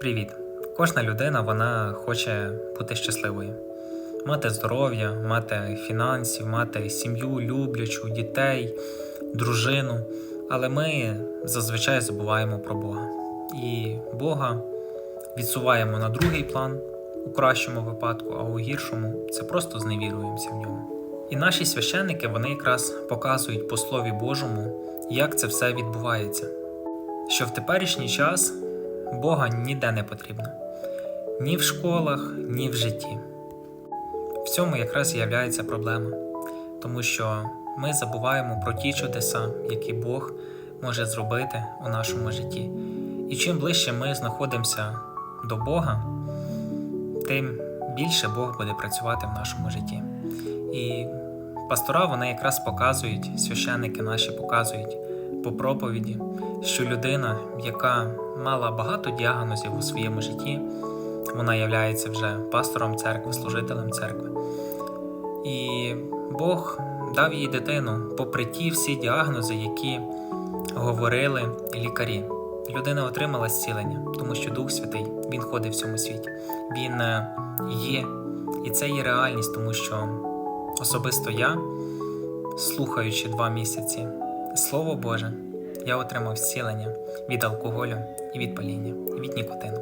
Привіт! Кожна людина вона хоче бути щасливою, мати здоров'я, мати фінансів, мати сім'ю, люблячу, дітей, дружину. Але ми зазвичай забуваємо про Бога. І Бога відсуваємо на другий план у кращому випадку, а у гіршому це просто зневіруємося в ньому. І наші священники вони якраз показують по Слові Божому, як це все відбувається. Що в теперішній час Бога ніде не потрібно. Ні в школах, ні в житті. В цьому якраз і являється проблема, тому що ми забуваємо про ті чудеса, які Бог може зробити у нашому житті. І чим ближче ми знаходимося до Бога, тим більше Бог буде працювати в нашому житті. І пастора вони якраз показують, священники наші показують по проповіді, що людина, яка мала багато діагнозів у своєму житті, вона являється вже пастором церкви, служителем церкви. І Бог дав їй дитину, попри ті всі діагнози, які говорили лікарі. Людина отримала зцілення, тому що Дух Святий він ходить в цьому світі. Він е, є, і це є реальність, тому що особисто я, слухаючи два місяці Слово Боже, я отримав зцілення від алкоголю і від паління, і від нікотину.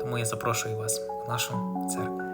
Тому я запрошую вас в нашу церкву.